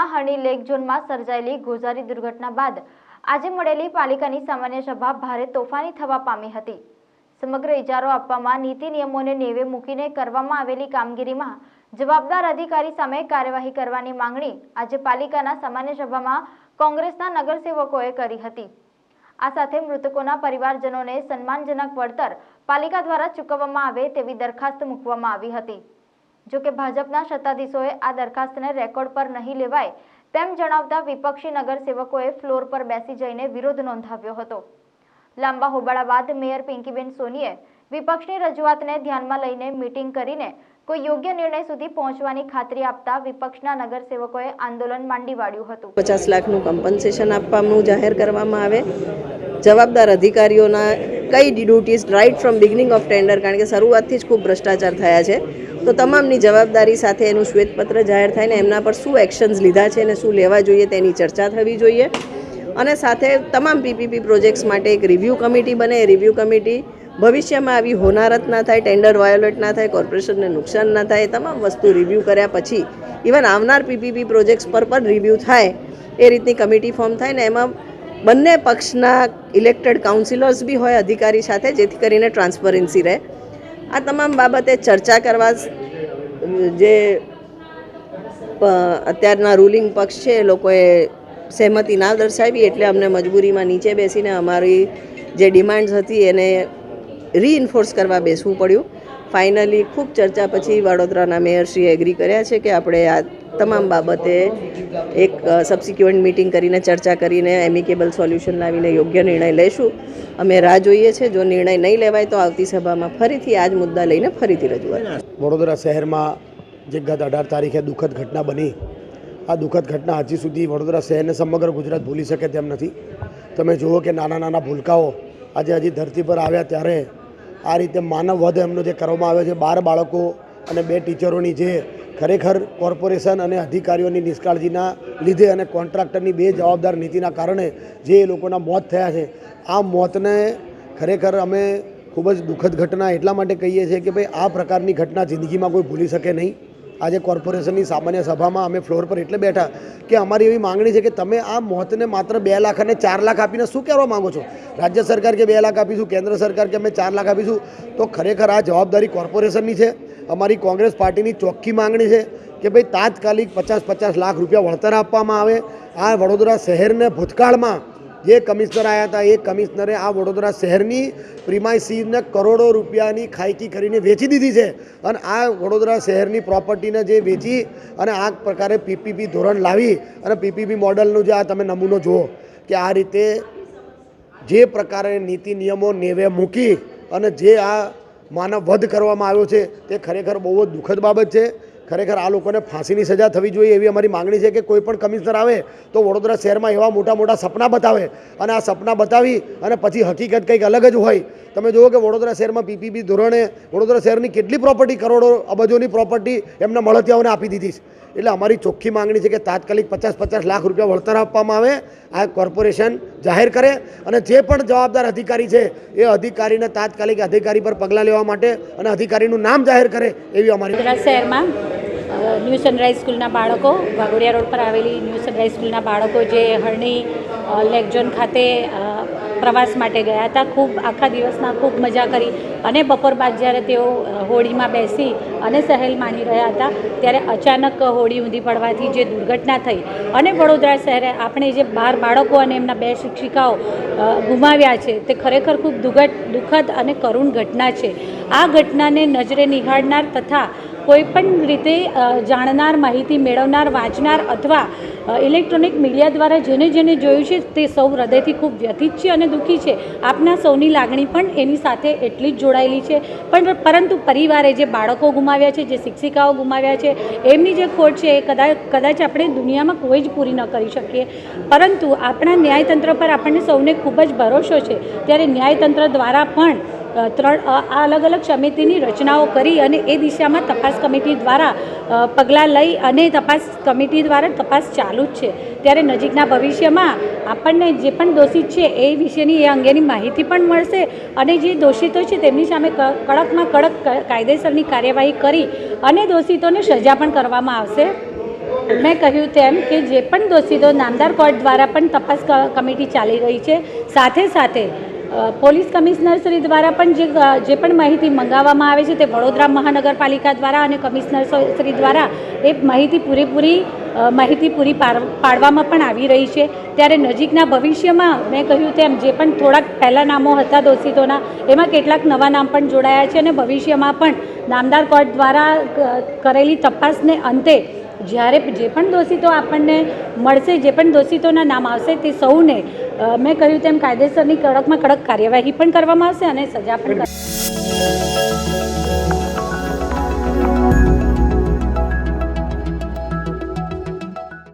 નગરના હણી લેક ઝોનમાં સર્જાયેલી ગોઝારી દુર્ઘટના બાદ આજે મળેલી પાલિકાની સામાન્ય સભા ભારે તોફાની થવા પામી હતી. સમગ્ર ઇજારો આપવામાં નીતિ નિયમોને નેવે મૂકીને કરવામાં આવેલી કામગીરીમાં જવાબદાર અધિકારી સામે કાર્યવાહી કરવાની માંગણી આજે પાલિકાના સામાન્ય સભામાં કોંગ્રેસના નગરસેવકોએ કરી હતી. આ સાથે મૃતકોના પરિવારજનોને સન્માનજનક વળતર પાલિકા દ્વારા ચૂકવવામાં આવે તેવી દરખાસ્ત મૂકવામાં આવી હતી. જો કે ભાજપના સત્તાધીશોએ આ દરખાસ્તને રેકોર્ડ પર નહીં લેવાય તેમ જણાવતા વિપક્ષી નગરસેવકોએ ફ્લોર પર બેસી જઈને વિરોધ નોંધાવ્યો હતો. લાંબા હોબાળા બાદ મેયર પિંકીબેન સોનીએ વિપક્ષની રજૂઆતને ધ્યાનમાં લઈને મીટિંગ કરીને કોઈ યોગ્ય નિર્ણય સુધી પહોંચવાની ખાતરી આપતા વિપક્ષના નગરસેવકોએ આંદોલન માંડી વાળ્યું હતું. પચાસ લાખનું કમ્પન્સેશન આપવાનું જાહેર કરવામાં આવે. જવાબદાર અધિકારીઓના કઈ duties right from beginning of tender કારણ કે શરૂઆતથી જ ખૂબ ભ્રષ્ટાચાર થયા છે. તો તમામની જવાબદારી સાથે એનું શ્વેતપત્ર જાહેર થાય ને એમના પર શું એક્શન્સ લીધા છે અને શું લેવા જોઈએ તેની ચર્ચા થવી જોઈએ. અને સાથે તમામ પીપીપી પ્રોજેક્ટ્સ માટે એક રિવ્યૂ કમિટી બને. રિવ્યૂ કમિટી ભવિષ્યમાં આવી હોનારત ના થાય ટેન્ડર વાયોલેટ ના થાય કોર્પોરેશનને નુકસાન ના થાય તમામ વસ્તુ રિવ્યૂ કર્યા પછી ઇવન આવનાર પીપીપી પ્રોજેક્ટ્સ પર પણ રિવ્યૂ થાય, એ રીતની કમિટી ફોર્મ થાય ને એમાં બંને પક્ષના ઇલેક્ટેડ કાઉન્સિલર્સ બી હોય, અધિકારી સાથે, જેથી કરીને ટ્રાન્સપરન્સી રહે. આ તમામ બાબતે ચર્ચા કરવા જે અત્યારના રૂલિંગ પક્ષ છે, એ લોકોએ સહેમતી ના દર્શાવી એટલે અમને મજબૂરીમાં નીચે બેસીને અમારી જે ડિમાન્ડ્સ હતી એને રીઇન્ફોર્સ કરવા બેસવું પડ્યું. ફાઇનલી ખૂબ ચર્ચા પછી વડોદરાના મેયરશ્રીએ એગ્રી કર્યા છે કે આપણે આ તમામ બાબતે એક સબસિક્યુઅન્ટ મિટિંગ કરીને, ચર્ચા કરીને એમિકેબલ સોલ્યુશન લાવીને યોગ્ય નિર્ણય લઈશું. અમે રાહ જોઈએ છે. જો નિર્ણય નહીં લેવાય તો આવતી સભામાં ફરીથી આ જ મુદ્દા લઈને ફરીથી રજૂઆત. વડોદરા શહેરમાં જે ગત અઢાર તારીખે દુઃખદ ઘટના બની. આ દુઃખદ ઘટના હજી સુધી વડોદરા શહેરને સમગ્ર ગુજરાત ભૂલી શકે તેમ નથી. તમે જુઓ કે નાના નાના ભૂલકાઓ આજે હજી ધરતી પર આવ્યા ત્યારે આ રીતે માનવ વધ એમનો જે કરવામાં આવ્યો છે, બાર બાળકો અને બે ટીચરોની જે ખરેખર કોર્પોરેશન અને અધિકારીઓની નિષ્કાળજીના લીધે અને કોન્ટ્રાક્ટરની બે જવાબદાર નીતિના કારણે જે એ લોકોના મોત થયા છે, આ મોતને ખરેખર અમે ખૂબ જ દુઃખદ ઘટના એટલા માટે કહીએ છીએ કે ભાઈ આ પ્રકારની ઘટના જિંદગીમાં કોઈ ભૂલી શકે નહીં. આજે કોર્પોરેશનની સામાન્ય સભામાં અમે ફ્લોર પર એટલે બેઠા કે અમારી એવી માંગણી છે કે તમે આ મોતને માત્ર બે લાખ અને ચાર લાખ આપીને શું કહેવા માગો છો? રાજ્ય સરકાર કે બે લાખ આપીશું, કેન્દ્ર સરકાર કે અમે ચાર લાખ આપીશું? તો ખરેખર આ જવાબદારી કોર્પોરેશનની છે. અમારી કોંગ્રેસ પાર્ટીની ચોખ્ખી માંગણી છે કે ભાઈ તાત્કાલિક પચાસ પચાસ લાખ રૂપિયા વળતર આપવામાં આવે. આ વડોદરા શહેરને ભૂતકાળમાં જે કમિશનર આવ્યા હતા, એ કમિશનરે આ વડોદરા શહેરની પ્રિમાઇસીને કરોડો રૂપિયાની ખાયકી કરીને વેચી દીધી છે. અને આ વડોદરા શહેરની પ્રોપર્ટીને જે વેચી અને આ પ્રકારે પીપીપી ધોરણ લાવી અને પીપીપી મોડલનું જે આ તમે નમૂનો જુઓ કે આ રીતે જે પ્રકારે નીતિ નિયમો નેવે મૂકી અને જે આ માનવ વધ કરવામાં આવ્યો છે. તે ખરેખર બહુ જ દુઃખદ બાબત છે. ખરેખર આ લોકોને ફાંસીની સજા થવી જોઈએ એવી અમારી માંગણી છે કે કોઈ પણ કમિશનર આવે તો વડોદરા શહેરમાં એવા મોટા મોટા સપના બતાવે અને આ સપના બતાવી અને પછી હકીકત કંઈક અલગ જ હોય. તમે જુઓ કે વડોદરા શહેરમાં પીપીપી ધોરણે વડોદરા શહેરની કેટલી પ્રોપર્ટી કરોડો અબજોની પ્રોપર્ટી એમના મળતિયાઓને આપી દીધી છે. એટલે અમારી ચોખ્ખી માંગણી છે કે તાત્કાલિક પચાસ પચાસ લાખ રૂપિયા વળતર આપવામાં આવે આ કોર્પોરેશન જાહેર કરે અને જે પણ જવાબદાર અધિકારી છે એ અધિકારીને તાત્કાલિક અધિકારી પર પગલાં લેવા માટે અને અધિકારીનું નામ જાહેર કરે એવી અમારી વડોદરા શહેરમાં ન્યૂ સનરાઈઝ સ્કૂલના બાળકો વાઘોડિયા રોડ પર આવેલી ન્યૂ સનરાઈઝ સ્કૂલના બાળકો જે હરણી અ, ખાતે પ્રવાસ માટે ગયા હતા. ખૂબ આખા દિવસના ખૂબ મજા કરી અને બપોર બાદ જ્યારે તેઓ હોળીમાં બેસી અને સહેલ માણી રહ્યા હતા, ત્યારે અચાનક હોડી ઊંધી પડવાથી જે દુર્ઘટના થઈ અને વડોદરા શહેરે આપણે જે બાર બાળકો અને એમના બે શિક્ષિકાઓ ગુમાવ્યા છે, તે ખરેખર ખૂબ દુઃખદ દુઃખદ અને કરુણ ઘટના છે. આ ઘટનાને નજરે નિહાળનાર તથા કોઈપણ રીતે જાણનાર, માહિતી મેળવનાર, વાંચનાર અથવા ઇલેક્ટ્રોનિક મીડિયા દ્વારા જેને જેને જોયું છે તે સૌ હૃદયથી ખૂબ વ્યથિત છે અને દુઃખી છે. આપના સૌની લાગણી પણ એની સાથે એટલી જ જોડાયેલી છે. પણ પરંતુ પરિવારે જે બાળકો ગુમાવ્યા છે, જે શિક્ષિકાઓ ગુમાવ્યા છે, એમની જે ખોટ છે એ કદાચ કદાચ આપણે દુનિયામાં કોઈ જ પૂરી ન કરી શકીએ. પરંતુ આપણા ન્યાયતંત્ર પર આપણને સૌને ખૂબ જ ભરોસો છે. ત્યારે ન્યાયતંત્ર દ્વારા પણ ત્રણ આ અલગ અલગ સમિતિની રચનાઓ કરી અને એ દિશામાં તપાસ કમિટી દ્વારા પગલાં લઈ અને તપાસ કમિટી દ્વારા તપાસ ચાલુ જ છે. ત્યારે નજીકના ભવિષ્યમાં આપણને જે પણ દોષિત છે એ વિશેની, એ અંગેની માહિતી પણ મળશે અને જે દોષિતો છે તેમની સામે કડકમાં કડક કાયદેસરની કાર્યવાહી કરી અને દોષિતોને સજા પણ કરવામાં આવશે. મેં કહ્યું તેમ કે જે પણ દોષિતો નામદાર કોર્ટ દ્વારા પણ તપાસ કમિટી ચાલી રહી છે, સાથે સાથે પોલીસ કમિશનર શ્રી દ્વારા પણ જે જે પણ માહિતી મંગાવવામાં આવે છે તે વડોદરા મહાનગરપાલિકા દ્વારા અને કમિશનર શ્રી દ્વારા એ માહિતી પૂરેપૂરી માહિતી પૂરી પાડ- પાડવામાં પણ આવી રહી છે. ત્યારે નજીકના ભવિષ્યમાં મેં કહ્યું તેમ જે પણ થોડાક પહેલાં નામો હતા દોષિતોના, એમાં કેટલાક નવા નામ પણ જોડાયા છે અને ભવિષ્યમાં પણ નામદાર કોર્ટ દ્વારા કરેલી તપાસને અંતે જ્યારે જે પણ દોષિતો આપણને મળશે, જે પણ દોષિતોના નામ આવશે તે સૌને મેં કહ્યું તેમ કાયદેસરની કડકમાં કડક કાર્યવાહી પણ કરવામાં આવશે અને સજા પણ કર